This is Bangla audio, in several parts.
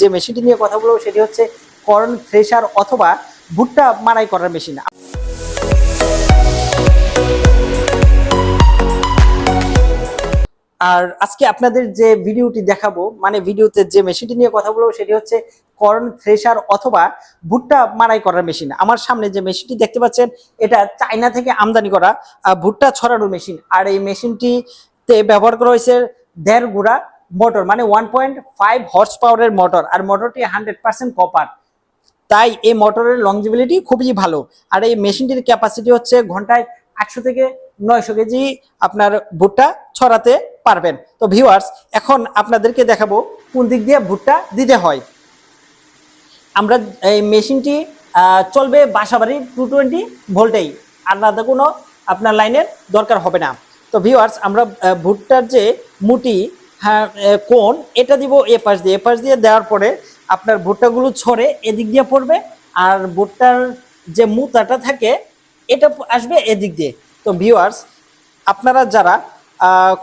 যে মেশিনটি নিয়ে কথা বলব সেটি হচ্ছে কর্ন থ্রেশার অথবা ভুট্টা মারাই করার মেশিন আর আজকে আপনাদের যে ভিডিওটি দেখাবো মানে ভিডিওতে যে মেশিনটি নিয়ে কথা বলব সেটি হচ্ছে কর্ন থ্রেশার অথবা ভুট্টা মারাই করার মেশিন আমার সামনে যে মেশিনটি দেখতে পাচ্ছেন, এটা চায়না থেকে আমদানি করা ভুট্টা ছড়ানোর মেশিন আর এই মেশিনটিতে ব্যবহার করা হয়েছে দেড় গুড়া মোটর মানে ওয়ান পয়েন্ট ফাইভ হর্স পাওয়ারের মোটর, আর মোটরটি হান্ড্রেড পার্সেন্ট কপার তাই এই মোটরের লংজিবিলিটি খুবই ভালো। আর এই মেশিনটির ক্যাপাসিটি হচ্ছে ঘন্টায় আটশো থেকে নয়শো কেজি আপনার ভুট্টা ছড়াতে পারবেন। তো ভিউয়ার্স এখন আপনাদেরকে দেখাবো কোন দিক দিয়ে ভুট্টা দিতে হয়। আমরা এই মেশিনটি চলবে বাসাবাড়ির টু টোয়েন্টি ভোল্টেই। আলাদা কোনো আপনার লাইনের দরকার হবে না। তো ভিউয়ার্স আমরা ভুট্টার যে মুটি হ্যাঁ কোন? এটা দিব এ পাশ দিয়ে। এ পাশ দিয়ে দেওয়ার পরে আপনার ভুট্টাগুলো ছড়ে এদিক দিয়ে পড়বে আর ভুট্টার যে মুতাটা থাকে, এটা আসবে এদিক দিয়ে। তো ভিউয়ার্স আপনারা যারা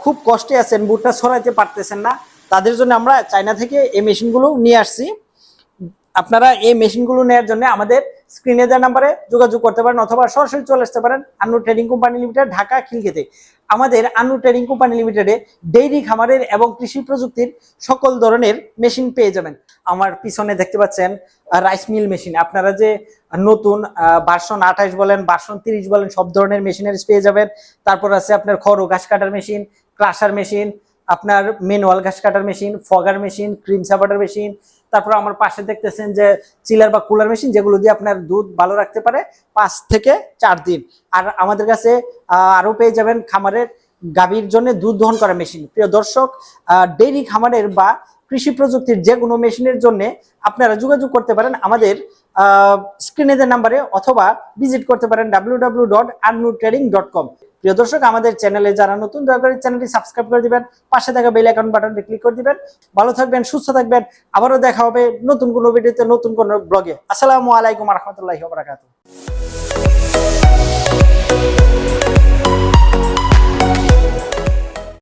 খুব কষ্টে আছেন ভুট্টা ছড়াইতে পারতেছেন না, তাদের জন্য আমরা চায়না থেকে এই মেশিনগুলো নিয়ে আসছি। আপনারা এই মেশিনগুলো নেওয়ার জন্য আমাদের স্ক্রিনে দেওয়া নাম্বারে যোগাযোগ করতে পারেন অথবা সরাসরি চলে আসতে পারেন Annu trading company limited Dhaka খিলগেতে আমাদের আন্নু ট্রেডিং কোম্পানি লিমিটেডে ডেইরি খামারের এবং কৃষি প্রযুক্তির সকল ধরনের মেশিন পেয়ে যাবেন। আমার পিছনে দেখতে পাচ্ছেন রাইস মিল মেশিন আপনারা যে নতুন বাসন আঠাশ বলেন, বাসন তিরিশ বলেন, সব ধরনের মেশিনারিজ পেয়ে যাবেন। তারপর আছে আপনার খড় ঘাস কাটার মেশিন ক্রাশার মেশিন আপনার ম্যানুয়াল ঘাস কাটার machine fogger machine cream separator machine তারপর আমার পাশে দেখতেছেন যে চিলার বা কুলার মেশিন যেগুলো দিয়ে আপনার দুধ ভালো রাখতে পারে পাঁচ থেকে চার দিন। আর আমাদের কাছে আরও পেয়ে যাবেন খামারের গাভীর জন্য দুধ দহন করা মেশিন প্রিয় দর্শক ডেইরি খামারের বা কৃষি প্রযুক্তির যে কোনো মেশিনের জন্য আপনারা যোগাযোগ করতে পারেন আমাদের স্ক্রিনে দেওয়া নাম্বারে অথবা ভিজিট করতে পারেন W W dot trading dot com প্রিয় দর্শক, আমাদের চ্যানেলে যারা নতুন, দয়া করে চ্যানেলটি সাবস্ক্রাইব করে দিবেন। পাশে থাকা বেল আইকন বাটনটি ক্লিক করে দিবেন। ভালো থাকবেন, সুস্থ থাকবেন। আবারও দেখা হবে নতুন কোনো ভিডিওতে, নতুন কোনো ব্লগে। আসসালামু আলাইকুম রহমতুল্লাহ বারাকাতুহু।